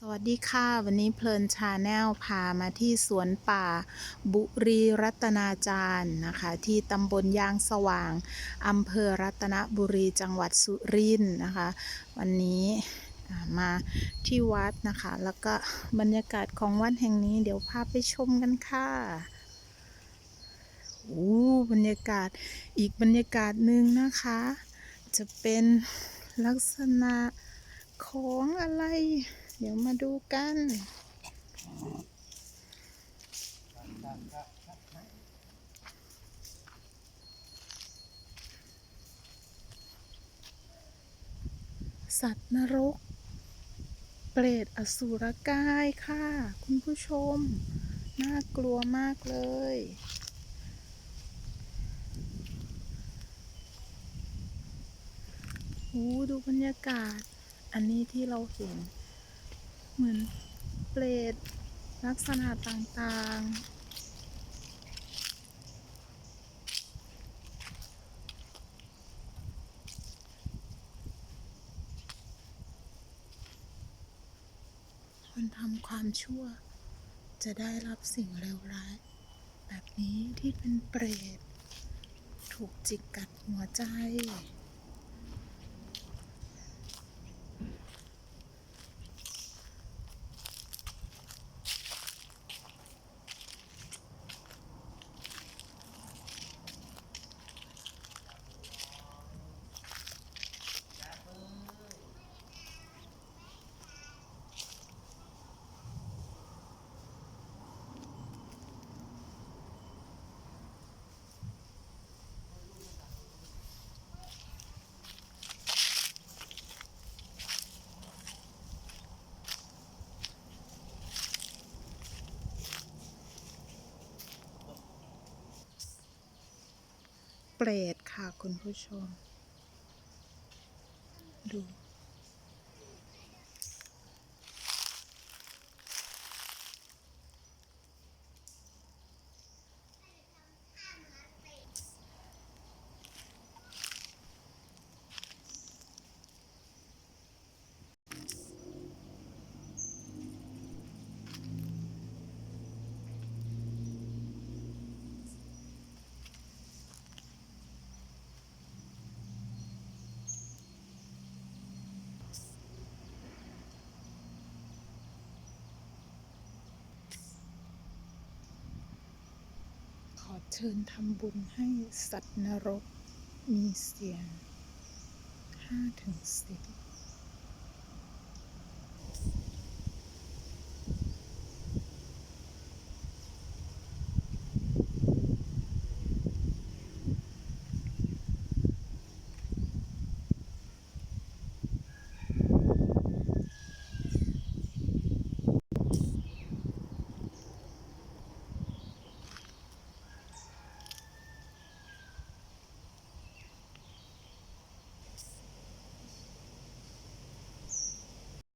สวัสดีค่ะ วันนี้เพลินชาแนลพามาที่สวนป่า บุรีรัตนาจารย์นะคะ ที่ตำบลยางสว่างอำเภอรัตนบุรีจังหวัดสุรินทร์นะคะ วันนี้มาที่วัดนะคะ แล้วก็บรรยากาศของวัดแห่งนี้เดี๋ยวพาไปชมกันค่ะโอ้บรรยากาศอีกบรรยากาศหนึ่งนะคะ จะเป็นลักษณะของอะไร เดี๋ยวมาดูกัน สัตว์นรก เปรตอสุรกายค่ะ คุณผู้ชม น่ากลัวมากเลยโอ้ดูบรรยากาศ อันนี้ที่เราเห็น เหมือนเปรตลักษณะต่างๆ คนทำความชั่ว จะได้รับสิ่งเลวร้าย แบบนี้ที่เป็นเปรต ถูกจิกกัดหัวใจ รตค่ะคุณผู้ชม ดู อเชิญทำบุญให้สัตว์นรกมีเสียงห้าถึงสิบ